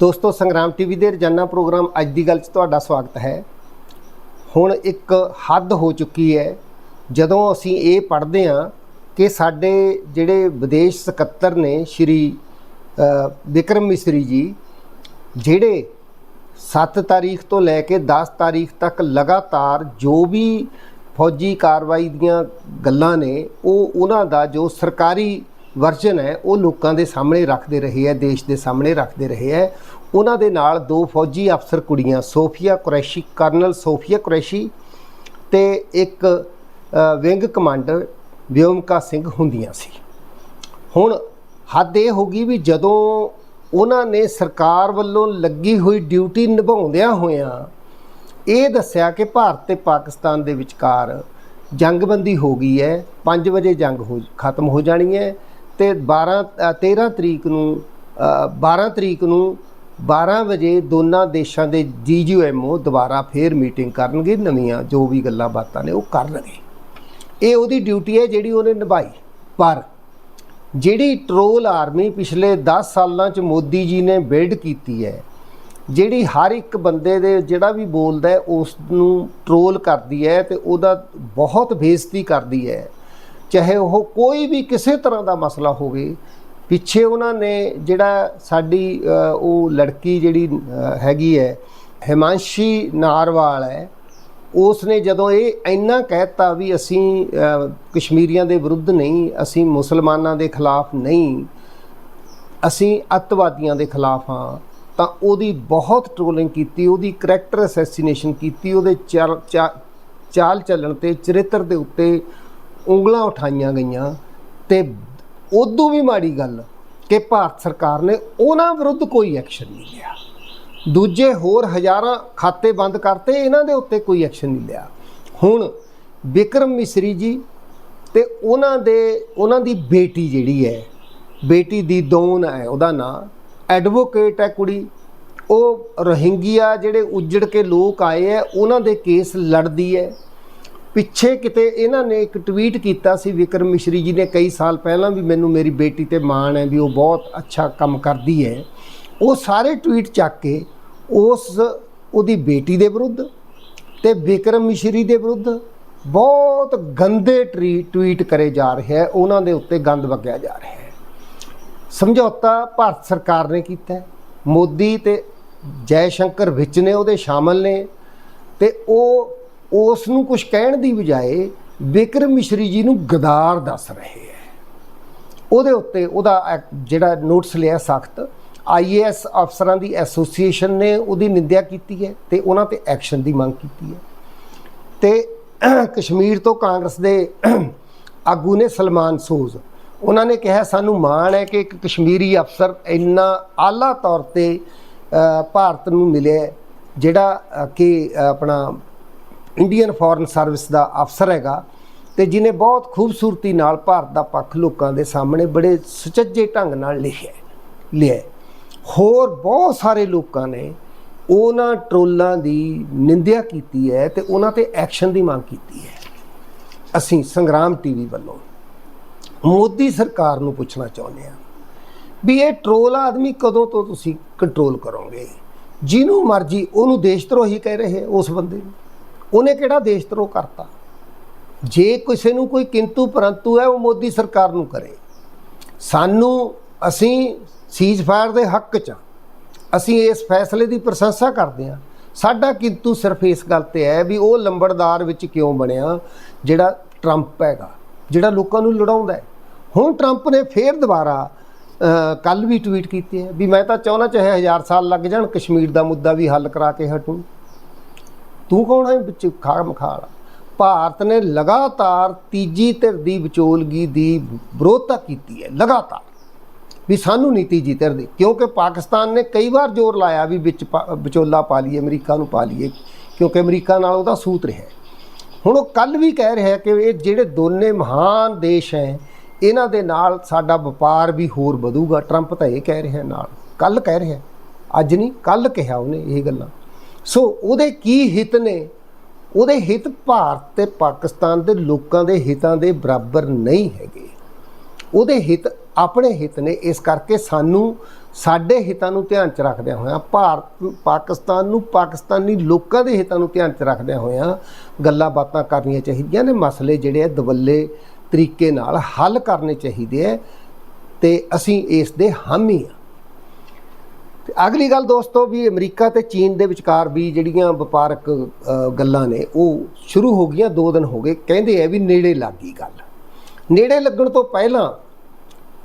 ਦੋਸਤੋ ਸੰਗਰਾਮ ਟੀਵੀ ਦੇ ਰੋਜ਼ਾਨਾ ਪ੍ਰੋਗਰਾਮ ਅੱਜ ਦੀ ਗੱਲ 'ਚ ਤੁਹਾਡਾ ਸਵਾਗਤ ਹੈ। ਹੁਣ ਇੱਕ ਹੱਦ ਹੋ ਚੁੱਕੀ ਹੈ ਜਦੋਂ ਅਸੀਂ ਇਹ ਪੜ੍ਹਦੇ ਹਾਂ ਕਿ ਸਾਡੇ ਜਿਹੜੇ ਵਿਦੇਸ਼ ਸਕੱਤਰ ਨੇ ਸ਼੍ਰੀ ਅ, ਵਿਕਰਮ ਮਿਸਰੀ ਜੀ ਜਿਹੜੇ 7 ਤਾਰੀਖ ਤੋਂ ਲੈ ਕੇ 10 ਤਾਰੀਖ ਤੱਕ ਲਗਾਤਾਰ ਜੋ ਵੀ ਫੌਜੀ ਕਾਰਵਾਈ ਦੀਆਂ ਗੱਲਾਂ ਨੇ ਉਹ ਉਹਨਾਂ ਦਾ ਜੋ ਸਰਕਾਰੀ ਵਰਜਨ ਹੈ, ਉਹ ਲੋਕਾਂ ਦੇ ਸਾਹਮਣੇ ਰੱਖਦੇ ਰਹੇ ਹੈ, ਦੇਸ਼ ਦੇ ਸਾਹਮਣੇ ਰੱਖਦੇ ਰਹੇ ਹੈ। ਉਹਨਾਂ ਦੇ ਨਾਲ ਦੋ ਫੌਜੀ ਅਫਸਰ ਕੁੜੀਆਂ, ਸੋਫੀਆ ਕੁਰੈਸ਼ੀ, ਕਰਨਲ ਸੋਫੀਆ ਕੁਰੈਸ਼ੀ ਤੇ ਇੱਕ ਵਿੰਗ ਕਮਾਂਡਰ ਵਿਓਮਕਾ ਸਿੰਘ ਹੁੰਦੀਆਂ ਸੀ। ਹੁਣ ਹੱਦ ਇਹ ਹੋ ਗਈ ਵੀ ਜਦੋਂ ਉਹਨਾਂ ਨੇ ਸਰਕਾਰ ਵੱਲੋਂ ਲੱਗੀ ਹੋਈ ਡਿਊਟੀ ਨਿਭਾਉਂਦਿਆਂ ਹੋਇਆਂ ਇਹ ਦੱਸਿਆ ਕਿ ਭਾਰਤ ਤੇ ਪਾਕਿਸਤਾਨ ਦੇ ਵਿਚਕਾਰ ਜੰਗਬੰਦੀ ਹੋ ਗਈ ਹੈ 5 ਵਜੇ ਜੰਗ ਹੋ, ਖਤਮ ਹੋ ਜਾਣੀ ਹੈ। ਤੇ 12 ਅ, 13 ਤਰੀਕ ਨੂੰ ਅ, 12 ਤਰੀਕ ਨੂੰ 12 ਵਜੇ ਦੋਨਾਂ ਦੇਸ਼ਾਂ ਦੇ ਜੀਜੀਐਮਓ ਦੁਬਾਰਾ ਫੇਰ ਮੀਟਿੰਗ ਕਰਨਗੇ। ਨਵੀਆਂ ਜੋ ਵੀ ਗੱਲਾਂ ਬਾਤਾਂ ਨੇ ਉਹ ਕਰਨਗੇ। ਇਹ ਉਹਦੀ ਡਿਊਟੀ ਹੈ ਜਿਹੜੀ ਉਹਨੇ ਨਿਭਾਈ। ਪਰ ਜਿਹੜੀ ਟਰੋਲ ਆਰਮੀ ਪਿਛਲੇ 10 ਸਾਲਾਂ ਚ ਮੋਦੀ ਜੀ ਨੇ ਬਿਲਡ ਕੀਤੀ ਹੈ ਜਿਹੜੀ ਹਰ ਇੱਕ ਬੰਦੇ ਦੇ ਜਿਹੜਾ ਵੀ ਬੋਲਦਾ ਹੈ ਉਸ ਨੂੰ ਟਰੋਲ ਕਰਦੀ ਹੈ ਤੇ ਉਹਦਾ ਬਹੁਤ ਬੇਇੱਜ਼ਤੀ ਕਰਦੀ ਹੈ। ਚਾਹੇ ਉਹ ਕੋਈ ਵੀ ਕਿਸੇ ਤਰ੍ਹਾਂ ਦਾ ਮਸਲਾ ਹੋਵੇ, ਪਿੱਛੇ ਉਹਨਾਂ ਨੇ ਜਿਹੜਾ ਸਾਡੀ ਉਹ ਲੜਕੀ ਜਿਹੜੀ ਹੈਗੀ ਹੈ, ਹਿਮਾਂਸ਼ੀ ਨਾਰਵਾਲ ਹੈ ਉਸ ਨੇ ਜਦੋਂ ਇਹ ਇੰਨਾ ਕਹਿਤਾ ਵੀ ਅਸੀਂ ਕਸ਼ਮੀਰੀਆਂ ਦੇ ਵਿਰੁੱਧ ਨਹੀਂ, ਅਸੀਂ ਮੁਸਲਮਾਨਾਂ ਦੇ ਖਿਲਾਫ ਨਹੀਂ, ਅਸੀਂ ਅੱਤਵਾਦੀਆਂ ਦੇ ਖਿਲਾਫ ਹਾਂ, ਤਾਂ ਉਹਦੀ ਬਹੁਤ ਟ੍ਰੋਲਿੰਗ ਕੀਤੀ, ਉਹਦੀ ਕਰੈਕਟਰ ਅਸੈਸੀਨੇਸ਼ਨ ਕੀਤੀ, ਉਹਦੇ ਚਾਲ ਚੱਲਣ ਤੇ ਚਰਿੱਤਰ ਦੇ ਉੱਤੇ ਉਂਗਲਾਂ ਉਠਾਈਆਂ ਗਈਆਂ ਤੇ ਉਦੋਂ ਵੀ ਮਾੜੀ ਗੱਲ ਕਿ ਭਾਰਤ ਸਰਕਾਰ ਨੇ ਉਹਨਾਂ ਵਿਰੁੱਧ ਕੋਈ ਐਕਸ਼ਨ ਨਹੀਂ ਲਿਆ। ਦੂਜੇ ਹੋਰ ਹਜ਼ਾਰਾਂ ਖਾਤੇ ਬੰਦ ਕਰਤੇ, ਇਹਨਾਂ ਦੇ ਉੱਤੇ ਕੋਈ ਐਕਸ਼ਨ ਨਹੀਂ ਲਿਆ। ਹੁਣ ਵਿਕਰਮ ਮਿਸਰੀ ਜੀ ਤੇ ਉਹਨਾਂ ਦੇ, ਉਹਨਾਂ ਦੀ ਬੇਟੀ ਜਿਹੜੀ ਹੈ, ਬੇਟੀ ਦੀ ਦੋਨ ਹੈ, ਉਹਦਾ ਨਾਂ ਐਡਵੋਕੇਟ ਹੈ ਕੁੜੀ। ਉਹ ਰੋਹਿੰਗੀਆ ਜਿਹੜੇ ਉੱਜੜ ਕੇ ਲੋਕ ਆਏ ਹੈ, ਉਹਨਾਂ ਦੇ ਕੇਸ ਲੜਦੀ ਹੈ। ਪਿੱਛੇ ਕਿਤੇ ਇਹਨਾਂ ਨੇ ਇੱਕ ਟਵੀਟ ਕੀਤਾ ਸੀ, ਵਿਕਰਮ ਮਿਸ਼ਰੀ ਜੀ ਨੇ ਕਈ ਸਾਲ ਪਹਿਲਾਂ ਵੀ ਮੈਨੂੰ ਮੇਰੀ ਬੇਟੀ ਤੇ ਮਾਣ ਹੈ ਵੀ ਉਹ ਬਹੁਤ ਅੱਛਾ ਕੰਮ ਕਰਦੀ ਹੈ। ਉਹ ਸਾਰੇ ਟਵੀਟ ਚੱਕ ਕੇ ਉਸ ਉਹਦੀ ਬੇਟੀ ਦੇ ਵਿਰੁੱਧ ਤੇ ਵਿਕਰਮ ਮਿਸ਼ਰੀ ਦੇ ਵਿਰੁੱਧ ਬਹੁਤ ਗੰਦੇ ਟਰੀ- ਟਵੀਟ ਕਰੇ ਜਾ ਰਿਹਾ ਹੈ, ਉਹਨਾਂ ਦੇ ਉੱਤੇ ਗੰਦ ਵਗਿਆ ਜਾ ਰਿਹਾ ਹੈ। ਸਮਝੌਤਾ ਭਾਰਤ ਸਰਕਾਰ ਨੇ ਕੀਤਾ ਮੋਦੀ ਤੇ ਜੈ ਸ਼ੰਕਰ ਵਿੱਚ ਨੇ, ਉਹਦੇ ਸ਼ਾਮਲ ਨੇ ਤੇ ਉਹ ਉਸ ਨੂੰ ਕੁਝ ਕਹਿਣ ਦੀ ਬਜਾਏ ਬਿਕਰਮ ਮਿਸ਼ਰੀ ਜੀ ਨੂੰ ਗਦਾਰ ਦੱਸ ਰਹੇ ਹੈ। ਉਹਦੇ ਉੱਤੇ ਉਹਦਾ ਐਕ- ਜਿਹੜਾ ਨੋਟਿਸ ਲਿਆ ਸਖਤ ਆਈਏਐਸ ਅਫਸਰਾਂ ਦੀ ਐਸੋਸੀਏਸ਼ਨ ਨੇ ਉਹਦੀ ਨਿੰਦਿਆ ਕੀਤੀ ਹੈ ਤੇ ਉਹਨਾਂ ਤੇ ਐਕਸ਼ਨ ਦੀ ਮੰਗ ਕੀਤੀ ਹੈ। ਤੇ ਕਸ਼ਮੀਰ ਤੋਂ ਕਾਂਗਰਸ ਦੇ ਆਗੂ ਨੇ ਸਲਮਾਨ ਸੋਜ਼। ਉਹਨਾਂ ਨੇ ਕਿਹਾ, ਸਾਨੂੰ ਮਾਣ ਹੈ ਕਿ ਇੱਕ ਕਸ਼ਮੀਰੀ ਅਫਸਰ ਇੰਨਾ ਆਲਾ ਤੌਰ ਤੇ ਭਾਰਤ ਨੂੰ ਮਿਲਿਆ ਜਿਹੜਾ ਕਿ ਆਪਣਾ ਇੰਡੀਅਨ ਫੋਰਨ ਸਰਵਿਸ ਦਾ ਅਫਸਰ ਹੈਗਾ ਤੇ ਜਿਨੇ ਬਹੁਤ ਖੂਬਸੂਰਤੀ ਨਾਲ ਭਾਰਤ ਦਾ ਪੱਖ ਲੋਕਾਂ ਦੇ ਸਾਹਮਣੇ ਬੜੇ ਸੁਚੱਜੇ ਢੰਗ ਨਾਲ ਲਿਖਿਆ ਲਿਆ ਹੋਰ ਬਹੁਤ ਸਾਰੇ ਲੋਕਾਂ ਨੇ ਉਹਨਾਂ ਟਰੋਲਾਂ ਦੀ ਨਿੰਦਿਆ ਕੀਤੀ ਹੈ ਤੇ ਉਹਨਾਂ ਤੇ ਐਕਸ਼ਨ ਦੀ ਮੰਗ ਕੀਤੀ ਹੈ। ਅਸੀਂ ਸੰਗਰਾਮ ਟੀਵੀ ਵੱਲੋਂ ਮੋਦੀ ਸਰਕਾਰ ਨੂੰ ਪੁੱਛਣਾ ਚਾਹੁੰਦੇ ਹਾਂ ਵੀ ਇਹ ਟਰੋਲ ਆਦਮੀ ਕਦੋਂ ਤੋਂ ਤੁਸੀਂ ਕੰਟਰੋਲ ਕਰੋਗੇ? ਜਿਹਨੂੰ ਮਰਜ਼ੀ ਉਹਨੂੰ ਦੇਸ਼ ਧਰੋਹੀ ਕਹਿ ਰਹੇ ਉਸ ਬੰਦੇ ਨੂੰ। ਉਹਨੇ ਕਿਹੜਾ ਦੇਸ਼ ਧਰੋਹ ਕਰਤਾ? ਜੇ ਕਿਸੇ ਨੂੰ ਕੋਈ ਕਿੰਤੂ ਪਰੰਤੂ ਹੈ, ਉਹ ਮੋਦੀ ਸਰਕਾਰ ਨੂੰ ਕਰੇ। ਸਾਨੂੰ ਅਸੀਂ ਸੀਜ਼ ਫਾਇਰ ਦੇ ਹੱਕ 'ਚ ਹਾਂ। ਅਸੀਂ ਇਸ ਫੈਸਲੇ ਦੀ ਪ੍ਰਸ਼ੰਸਾ ਕਰਦੇ ਹਾਂ। ਸਾਡਾ ਕਿੰਤੂ ਸਿਰਫ ਇਸ ਗੱਲ ਤੇ ਹੈ ਵੀ ਉਹ ਲੰਬੜਦਾਰ ਵਿੱਚ ਕਿਉਂ ਬਣਿਆ, ਜਿਹੜਾ ਟਰੰਪ ਹੈਗਾ, ਜਿਹੜਾ ਲੋਕਾਂ ਨੂੰ ਲੜਾਉਂਦਾ ਹੁਣ ਟਰੰਪ ਨੇ ਫੇਰ ਦੁਬਾਰਾ ਕੱਲ ਵੀ ਟਵੀਟ ਕੀਤੀ ਹੈ ਵੀ ਮੈਂ ਤਾਂ ਚਾਹੁੰਦਾ ਚਾਹੇ ਹਜ਼ਾਰ ਸਾਲ ਲੱਗ ਜਾਣ, ਕਸ਼ਮੀਰ ਦਾ ਮੁੱਦਾ ਵੀ ਹੱਲ ਕਰਾ ਕੇ ਹਟੂ। ਤੂੰ ਕੌਣ ਹੈ? ਵਿੱਚ ਖਾ ਮਖਾਲਾ ਭਾਰਤ ਨੇ ਲਗਾਤਾਰ ਤੀਜੀ ਧਿਰ ਦੀ ਵਿਚੋਲਗੀ ਦੀ ਵਿਰੋਧਤਾ ਕੀਤੀ ਹੈ, ਲਗਾਤਾਰ। ਵੀ ਸਾਨੂੰ ਨਹੀਂ ਤੀਜੀ ਧਿਰ ਦੀ, ਕਿਉਂਕਿ ਪਾਕਿਸਤਾਨ ਨੇ ਕਈ ਵਾਰ ਜ਼ੋਰ ਲਾਇਆ ਵੀ ਵਿੱਚ ਪਾ- ਵਿਚੋਲਾ ਪਾ ਲਈਏ, ਅਮਰੀਕਾ ਨੂੰ ਪਾ ਲਈਏ, ਕਿਉਂਕਿ ਅਮਰੀਕਾ ਨਾਲ ਉਹਦਾ ਸੂਤ ਰਿਹਾ ਹੈ। ਹੁਣ ਉਹ ਕੱਲ ਵੀ ਕਹਿ ਰਿਹਾ ਕਿ ਇਹ ਜਿਹੜੇ ਦੋਨੇ ਮਹਾਨ ਦੇਸ਼ ਹੈ, ਇਹਨਾਂ ਦੇ ਨਾਲ ਸਾਡਾ ਵਪਾਰ ਵੀ ਹੋਰ ਵਧੂਗਾ। ਟਰੰਪ ਤਾਂ ਇਹ ਕਹਿ ਰਿਹਾ ਨਾਲ ਕੱਲ ਕਹਿ ਰਿਹਾ, ਅੱਜ ਨਹੀਂ ਕੱਲ ਕਿਹਾ ਉਹਨੇ ਇਹ ਗੱਲਾਂ। ਸੋ ਉਹਦੇ ਕੀ ਹਿੱਤ ਨੇ? ਉਹਦੇ ਹਿੱਤ ਭਾਰਤ ਤੇ ਪਾਕਿਸਤਾਨ ਦੇ ਲੋਕਾਂ ਦੇ ਹਿੱਤਾਂ ਦੇ ਬਰਾਬਰ ਨਹੀਂ ਹੈਗੇ। ਉਹਦੇ ਹਿੱਤ ਆਪਣੇ ਹਿੱਤ ਨੇ, ਇਸ ਕਰਕੇ ਸਾਨੂੰ ਸਾਡੇ ਹਿੱਤਾਂ ਨੂੰ ਧਿਆਨ 'ਚ ਰੱਖਦਿਆਂ ਹੋਇਆਂ, ਭਾਰਤ ਪਾਕਿਸਤਾਨ ਨੂੰ, ਪਾਕਿਸਤਾਨੀ ਲੋਕਾਂ ਦੇ ਹਿੱਤਾਂ ਨੂੰ ਧਿਆਨ 'ਚ ਰੱਖਦਿਆਂ ਹੋਇਆਂ ਗੱਲਾਂ ਬਾਤਾਂ ਕਰਨੀਆਂ ਚਾਹੀਦੀਆਂ ਨੇ, ਮਸਲੇ ਜਿਹੜੇ ਆ ਦਵੱਲੇ ਤਰੀਕੇ ਨਾਲ ਹੱਲ ਕਰਨੇ ਚਾਹੀਦੇ ਆ ਤੇ ਅਸੀਂ ਇਸ ਦੇ ਹਾਮੀ ਆ। ਤੇ ਅਗਲੀ ਗੱਲ ਦੋਸਤੋ ਵੀ ਅਮਰੀਕਾ ਤੇ ਚੀਨ ਦੇ ਵਿਚਕਾਰ ਵੀ ਜਿਹੜੀਆਂ ਵਪਾਰਕ ਗੱਲਾਂ ਨੇ, ਉਹ ਸ਼ੁਰੂ ਹੋ ਗਈਆਂ 2 ਦਿਨ ਹੋ ਗਏ। ਕਹਿੰਦੇ ਆ ਵੀ ਨੇੜੇ ਲੱਗੀ ਗੱਲ। ਨੇੜੇ ਲੱਗਣ ਤੋਂ ਪਹਿਲਾਂ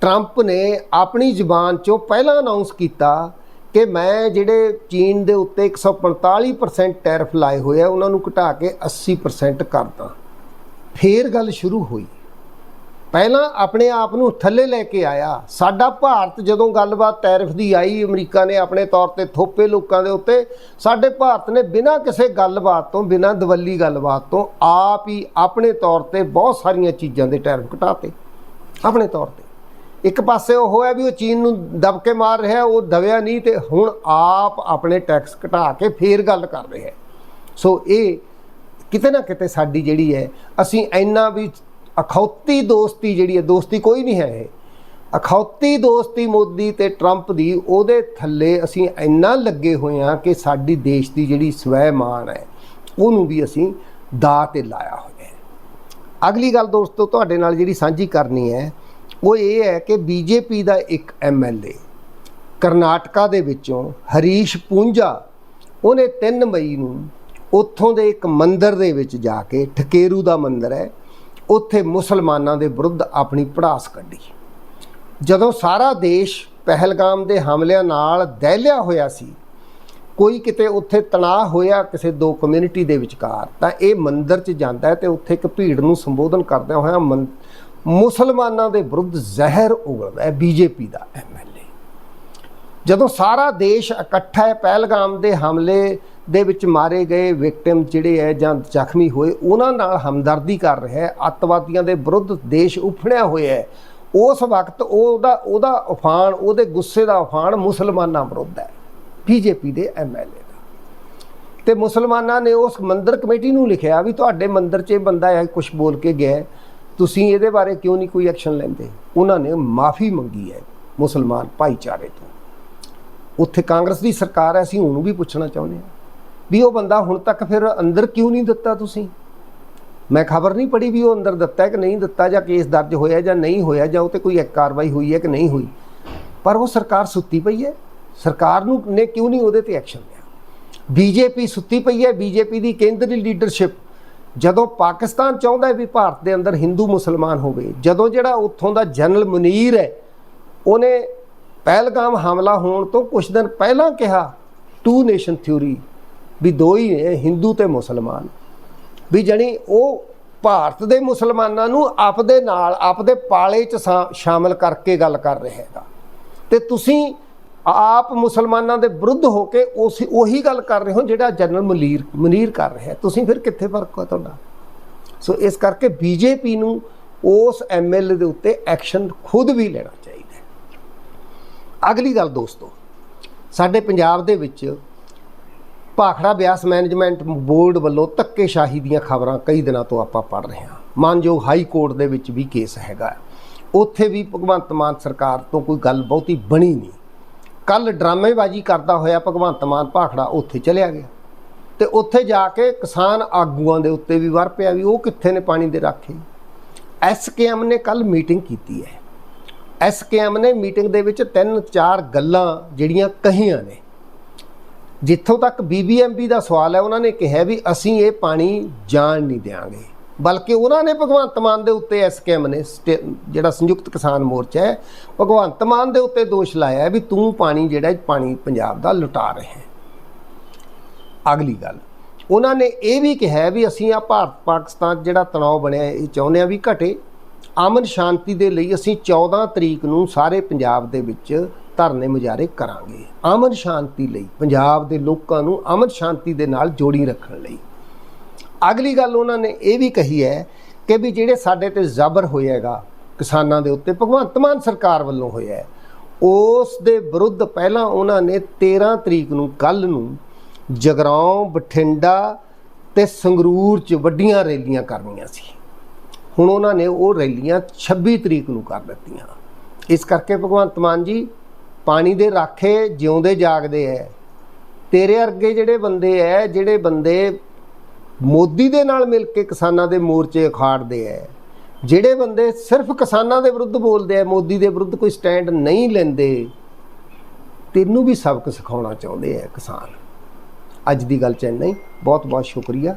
ਟਰੰਪ ਨੇ ਆਪਣੀ ਜ਼ੁਬਾਨ ਚੋਂ ਪਹਿਲਾਂ ਅਨਾਉਂਸ ਕੀਤਾ ਕਿ ਮੈਂ ਜਿਹੜੇ ਚੀਨ ਦੇ ਉੱਤੇ 145% ਟੈਰਿਫ ਲਾਏ ਹੋਏ ਆ, ਉਹਨਾਂ ਨੂੰ ਘਟਾ ਕੇ 80% ਕਰਦਾ ਫੇਰ ਗੱਲ ਸ਼ੁਰੂ ਹੋਈ। ਪਹਿਲਾਂ ਆਪਣੇ ਆਪ ਨੂੰ ਥੱਲੇ ਲੈ ਕੇ ਆਇਆ। ਸਾਡਾ ਭਾਰਤ ਜਦੋਂ ਗੱਲਬਾਤ ਟੈਰਿਫ ਦੀ ਆਈ, ਅਮਰੀਕਾ ਨੇ ਆਪਣੇ ਤੌਰ ਤੇ ਥੋਪੇ ਲੋਕਾਂ ਦੇ ਉੱਤੇ, ਸਾਡੇ ਭਾਰਤ ਨੇ ਬਿਨਾਂ ਕਿਸੇ ਗੱਲਬਾਤ ਤੋਂ, ਬਿਨਾਂ ਦਵੱਲੀ ਗੱਲਬਾਤ ਤੋਂ ਆਪ ਹੀ ਆਪਣੇ ਤੌਰ ਤੇ ਬਹੁਤ ਸਾਰੀਆਂ ਚੀਜ਼ਾਂ ਦੇ ਟੈਰਿਫ ਘਟਾਤੇ। ਆਪਣੇ ਤੌਰ ਤੇ। ਇੱਕ ਪਾਸੇ ਉਹ ਹੈ ਵੀ ਉਹ ਚੀਨ ਨੂੰ ਦਬ ਕੇ ਮਾਰ ਰਿਹਾ, ਉਹ ਦਵਿਆ ਨਹੀਂ ਤੇ ਹੁਣ ਆਪ ਆਪਣੇ ਟੈਕਸ ਘਟਾ ਕੇ ਫੇਰ ਗੱਲ ਕਰ ਰਿਹਾ। ਸੋ ਇਹ ਕਿਤੇ ਨਾ ਕਿਤੇ ਸਾਡੀ ਜਿਹੜੀ ਹੈ, ਅਸੀਂ ਇੰਨਾ ਵੀ ਅਖੌਤੀ ਦੋਸਤੀ ਜਿਹੜੀ ਹੈ, ਦੋਸਤੀ ਕੋਈ ਨਹੀਂ ਹੈ ਇਹ। ਅਖੌਤੀ ਦੋਸਤੀ ਮੋਦੀ ਤੇ ਟਰੰਪ ਦੀ, ਉਹਦੇ ਥੱਲੇ ਅਸੀਂ ਇੰਨਾ ਲੱਗੇ ਹੋਏ ਹਾਂ ਕਿ ਸਾਡੀ ਦੇਸ਼ ਦੀ ਜਿਹੜੀ ਸਵੈਮਾਨ ਹੈ, ਉਹਨੂੰ ਵੀ ਅਸੀਂ ਦਾ ਤੇ ਲਾਇਆ ਹੋਇਆ ਹੈ। ਅਗਲੀ ਗੱਲ ਦੋਸਤੋ, ਤੁਹਾਡੇ ਨਾਲ ਜਿਹੜੀ ਸਾਂਝੀ ਕਰਨੀ ਹੈ, ਉਹ ਇਹ ਹੈ ਕਿ ਬੀਜੇਪੀ ਦਾ ਇੱਕ ਐਮਐਲਏ ਕਰਨਾਟਕਾ ਦੇ ਵਿੱਚੋਂ ਹਰੀਸ਼ ਪੂੰਜਾ ਉਹਨੇ 3 ਮਈ ਨੂੰ ਉੱਥੋਂ ਦੇ ਇੱਕ ਮੰਦਿਰ ਦੇ ਵਿੱਚ ਜਾ ਕੇ, ਠਕੇਰੂ ਦਾ ਮੰਦਿਰ ਹੈ ਉੱਥੇ ਮੁਸਲਮਾਨਾਂ ਦੇ ਵਿਰੁੱਧ ਆਪਣੀ ਪੜਾਸ ਕੱਢੀ। ਜਦੋਂ ਸਾਰਾ ਦੇਸ਼ ਪਹਿਲਗਾਮ ਦੇ ਹਮਲਿਆਂ ਨਾਲ ਦਹਿਲਿਆ ਹੋਇਆ ਸੀ, ਕੋਈ ਕਿਤੇ ਉੱਥੇ ਤਣਾਅ ਹੋਇਆ ਕਿਸੇ ਦੋ ਕਮਿਊਨਿਟੀ ਦੇ ਵਿਚਕਾਰ, ਤਾਂ ਇਹ ਮੰਦਿਰ 'ਚ ਜਾਂਦਾ ਹੈ ਤੇ ਉੱਥੇ ਇੱਕ ਭੀੜ ਨੂੰ ਸੰਬੋਧਨ ਕਰਦਿਆਂ ਹੋਇਆ ਮੰ- ਮੁਸਲਮਾਨਾਂ ਦੇ ਵਿਰੁੱਧ ਜ਼ਹਿਰ ਉਗਲਦਾ ਹੈ, ਬੀਜੇਪੀ ਦਾ ਐਮਐਲਏ ਜਦੋਂ ਸਾਰਾ ਦੇਸ਼ ਇਕੱਠਾ ਹੈ, ਪਹਿਲਗਾਮ ਦੇ ਹਮਲੇ ਦੇ ਵਿੱਚ ਮਾਰੇ ਗਏ ਵਿਕਟਿਮ ਜਿਹੜੇ ਹੈ ਜਾਂ ਜ਼ਖਮੀ ਹੋਏ, ਉਹਨਾਂ ਨਾਲ ਹਮਦਰਦੀ ਕਰ ਰਿਹਾ ਹੈ, ਅੱਤਵਾਦੀਆਂ ਦੇ ਵਿਰੁੱਧ ਦੇਸ਼ ਉਫਣਿਆ ਹੋਇਆ ਹੈ। ਉਸ ਵਕਤ ਉਹਦਾ ਉਹਦਾ ਉਫਾਨ ਉਹਦੇ ਗੁੱਸੇ ਦਾ ਉਫਾਨ ਮੁਸਲਮਾਨਾਂ ਵਿਰੁੱਧ ਹੈ, ਬੀਜੇਪੀ ਦੇ ਐਮਐਲਏ ਦਾ। ਤੇ ਮੁਸਲਮਾਨਾਂ ਨੇ ਉਸ ਮੰਦਰ ਕਮੇਟੀ ਨੂੰ ਲਿਖਿਆ ਵੀ ਤੁਹਾਡੇ ਮੰਦਰ 'ਚ ਇਹ ਬੰਦਾ ਇਹ ਕੁਝ ਬੋਲ ਕੇ ਗਿਆ ਤੁਸੀਂ ਇਹਦੇ ਬਾਰੇ ਕਿਉਂ ਨਹੀਂ ਕੋਈ ਐਕਸ਼ਨ ਲੈਂਦੇ? ਉਹਨਾਂ ਨੇ ਮਾਫੀ ਮੰਗੀ ਹੈ ਮੁਸਲਮਾਨ ਭਾਈਚਾਰੇ ਤੋਂ। ਉੱਥੇ ਕਾਂਗਰਸ ਦੀ ਸਰਕਾਰ ਹੈ, ਅਸੀਂ ਉਹਨੂੰ ਵੀ ਪੁੱਛਣਾ ਚਾਹੁੰਦੇ ਹਾਂ। ਵੀ ਉਹ ਬੰਦਾ ਹੁਣ ਤੱਕ ਫਿਰ ਅੰਦਰ ਕਿਉਂ ਨਹੀਂ ਦਿੱਤਾ ਤੁਸੀਂ? ਮੈਂ ਖਬਰ ਨਹੀਂ ਪੜੀ ਵੀ ਉਹ ਅੰਦਰ ਦਿੱਤਾ ਕਿ ਨਹੀਂ ਦਿੱਤਾ ਜਾਂ ਕੇਸ ਦਰਜ ਹੋਇਆ ਜਾਂ ਨਹੀਂ ਹੋਇਆ ਜਾਂ ਉਹ ਤੇ ਕੋਈ ਕਾਰਵਾਈ ਹੋਈ ਹੈ ਕਿ ਨਹੀਂ ਹੋਈ? ਪਰ ਉਹ ਸਰਕਾਰ ਸੁੱਤੀ ਪਈ ਹੈ। ਸਰਕਾਰ ਨੂੰ ਨੇ ਕਿਉਂ ਨਹੀਂ ਉਹਦੇ ਤੇ ਐਕਸ਼ਨ ਲਿਆ? ਬੀਜੇਪੀ ਸੁੱਤੀ ਪਈ ਹੈ। ਬੀਜੇਪੀ ਦੀ ਕੇਂਦਰੀ ਲੀਡਰਸ਼ਿਪ ਜਦੋਂ ਪਾਕਿਸਤਾਨ ਚਾਹੁੰਦਾ ਵੀ ਭਾਰਤ ਦੇ ਅੰਦਰ ਹਿੰਦੂ ਮੁਸਲਮਾਨ ਹੋਵੇ, ਜਦੋਂ ਜਿਹੜਾ ਉੱਥੋਂ ਦਾ ਜਨਰਲ ਮੁਨੀਰ ਹੈ, ਉਹਨੇ ਪਹਿਲਗਾਮ ਹਮਲਾ ਹੋਣ ਤੋਂ ਕੁਝ ਦਿਨ ਪਹਿਲਾਂ ਕਿਹਾ ਟੂ ਨੇਸ਼ਨ ਥਿਊਰੀ ਵੀ ਦੋ ਹੀ ਨੇ, ਹਿੰਦੂ ਤੇ ਮੁਸਲਮਾਨ। ਵੀ ਜਣੀ ਉਹ ਭਾਰਤ ਦੇ ਮੁਸਲਮਾਨਾਂ ਨੂੰ ਆਪਦੇ ਨਾਲ, ਆਪਦੇ ਪਾਲੇ 'ਚ ਸ਼ਾ- ਸ਼ਾਮਲ ਕਰਕੇ ਗੱਲ ਕਰ ਰਿਹਾ ਹੈਗਾ। ਤੇ ਤੁਸੀਂ ਆਪ ਮੁਸਲਮਾਨਾਂ ਦੇ ਵਿਰੁੱਧ ਹੋ ਕੇ ਉਸ, ਉਹੀ ਗੱਲ ਕਰ ਰਹੇ ਹੋ ਜਿਹੜਾ ਜਨਰਲ ਮਨੀਰ ਮਨੀਰ ਕਰ ਰਿਹਾ। ਤੁਸੀਂ ਫਿਰ ਕਿੱਥੇ ਫ਼ਰਕ ਹੈ ਤੁਹਾਡਾ? ਸੋ ਇਸ ਕਰਕੇ ਬੀਜੇਪੀ ਨੂੰ ਉਸ ਐਮਐਲਏ ਦੇ ਉੱਤੇ ਐਕਸ਼ਨ ਖੁਦ ਵੀ ਲੈਣਾ ਚਾਹੀਦਾ ਅਗਲੀ ਗੱਲ ਦੋਸਤੋ, ਸਾਡੇ ਪੰਜਾਬ ਦੇ ਵਿੱਚ ਭਾਖੜਾ ਬਿਆਸ ਮੈਨੇਜਮੈਂਟ ਬੋਰਡ ਵੱਲੋਂ ਧੱਕੇਸ਼ਾਹੀ ਦੀਆਂ ਖਬਰਾਂ ਕਈ ਦਿਨਾਂ ਤੋਂ ਆਪਾਂ ਪੜ ਰਹੇ ਹਾਂ। ਮਾਨਯੋਗ ਹਾਈ ਕੋਰਟ ਦੇ ਵਿੱਚ ਵੀ ਕੇਸ ਹੈਗਾ ਉੱਥੇ ਵੀ ਭਗਵੰਤ ਮਾਨ ਸਰਕਾਰ ਤੋਂ ਕੋਈ ਗੱਲ ਬਹੁਤੀ ਬਣੀ ਨਹੀਂ। ਕੱਲ ਡਰਾਮੇਬਾਜ਼ੀ ਕਰਦਾ ਹੋਇਆ ਭਗਵੰਤ ਮਾਨ ਭਾਖੜਾ ਉੱਥੇ ਚਲਿਆ ਗਿਆ। ਤੇ ਉੱਥੇ ਜਾ ਕੇ ਕਿਸਾਨ ਆਗੂਆਂ ਦੇ ਉੱਤੇ ਵੀ ਵਰ ਪਿਆ ਵੀ ਉਹ ਕਿੱਥੇ ਨੇ ਪਾਣੀ ਦੇ ਰਾਖੇ। ਐਸਕੇਐਮ ਨੇ ਕੱਲ ਮੀਟਿੰਗ ਕੀਤੀ ਹੈ। ਐਸਕੇਐਮ ਨੇ ਮੀਟਿੰਗ ਦੇ ਵਿੱਚ ਤਿੰਨ ਚਾਰ ਗੱਲਾਂ ਜਿਹੜੀਆਂ ਕਹੀਆਂ ਨੇ। ਜਿੱਥੋਂ ਤੱਕ ਬੀਬੀਐਮਬੀ ਦਾ ਸਵਾਲ ਹੈ, ਉਹਨਾਂ ਨੇ ਕਿਹਾ ਵੀ ਅਸੀਂ ਇਹ ਪਾਣੀ ਜਾਣ ਨਹੀਂ ਦੇਵਾਂਗੇ ਬਲਕਿ ਉਹਨਾਂ ਨੇ ਭਗਵੰਤ ਮਾਨ ਦੇ ਉੱਤੇ ਐਸਕੇਐਮ ਨੇ ਸਟੇ- ਜਿਹੜਾ ਸੰਯੁਕਤ ਕਿਸਾਨ ਮੋਰਚਾ ਹੈ, ਭਗਵੰਤ ਮਾਨ ਦੇ ਉੱਤੇ ਦੋਸ਼ ਲਾਇਆ ਵੀ ਤੂੰ ਪਾਣੀ ਜਿਹੜਾ ਪਾਣੀ ਪੰਜਾਬ ਦਾ ਲੁਟਾ ਰਿਹਾ ਹੈ। ਅਗਲੀ ਗੱਲ, ਉਹਨਾਂ ਨੇ ਇਹ ਵੀ ਕਿਹਾ ਵੀ ਅਸੀਂ ਆ ਭਾਰਤ ਪਾਕਿਸਤਾਨ ਜਿਹੜਾ ਤਣਾਅ ਬਣਿਆ ਇਹ ਚਾਹੁੰਦੇ ਆ ਵੀ ਘਟੇ। ਅਮਨ ਸ਼ਾਂਤੀ ਦੇ ਲਈ ਅਸੀਂ 14 ਤਰੀਕ ਨੂੰ ਸਾਰੇ ਪੰਜਾਬ ਦੇ ਵਿੱਚ ਧਰਨੇ ਮੁਜ਼ਾਹਰੇ ਕਰਾਂਗੇ। ਅਮਨ ਸ਼ਾਂਤੀ ਲਈ, ਪੰਜਾਬ ਦੇ ਲੋਕਾਂ ਨੂੰ ਅਮਨ ਸ਼ਾਂਤੀ ਦੇ ਨਾਲ ਜੋੜੀ ਰੱਖਣ ਲਈ। ਅਗਲੀ ਗੱਲ ਉਹਨਾਂ ਨੇ ਇਹ ਵੀ ਕਹੀ ਹੈ ਕਿ ਵੀ ਜਿਹੜੇ ਸਾਡੇ ਤੇ ਜ਼ਬਰ ਹੋਇਆਗਾ, ਕਿਸਾਨਾਂ ਦੇ ਉੱਤੇ, ਭਗਵੰਤ ਮਾਨ ਸਰਕਾਰ ਵੱਲੋਂ ਹੋਇਆ ਹੈ, ਉਸ ਦੇ ਵਿਰੁੱਧ ਪਹਿਲਾਂ ਉਹਨਾਂ ਨੇ 13 ਤਰੀਕ ਨੂੰ ਕੱਲ ਨੂੰ ਜਗਰਾਉਂ, ਬਠਿੰਡਾ ਤੇ ਸੰਗਰੂਰ 'ਚ ਵੱਡੀਆਂ ਰੈਲੀਆਂ ਕਰਨੀਆਂ ਸੀ। ਹੁਣ ਉਹਨਾਂ ਨੇ ਉਹ ਰੈਲੀਆਂ 26 ਤਰੀਕ ਨੂੰ ਕਰ ਦਿੱਤੀਆਂ। ਇਸ ਕਰਕੇ ਭਗਵੰਤ ਮਾਨ ਜੀ ਪਾਣੀ ਦੇ ਰਾਖੇ ਜਿਉਂਦੇ ਜਾਗਦੇ ਐ। ਤੇਰੇ ਅਰਗੇ ਜਿਹੜੇ ਬੰਦੇ ਐ, ਜਿਹੜੇ ਬੰਦੇ ਮੋਦੀ ਦੇ ਨਾਲ ਮਿਲ ਕੇ ਕਿਸਾਨਾਂ ਦੇ ਮੋਰਚੇ ਉਖਾੜਦੇ ਐ, ਜਿਹੜੇ ਬੰਦੇ ਸਿਰਫ ਕਿਸਾਨਾਂ ਦੇ ਵਿਰੁੱਧ ਬੋਲਦੇ ਐ, ਮੋਦੀ ਦੇ ਵਿਰੁੱਧ ਕੋਈ ਸਟੈਂਡ ਨਹੀਂ ਲੈਂਦੇ, ਤੈਨੂੰ ਵੀ ਸਬਕ ਸਿਖਾਉਣਾ ਚਾਹੁੰਦੇ ਐ ਕਿਸਾਨ। ਅੱਜ ਦੀ ਗੱਲ ਚ ਇੰਨਾ ਬਹੁਤ ਬਹੁਤ ਸ਼ੁਕਰੀਆ।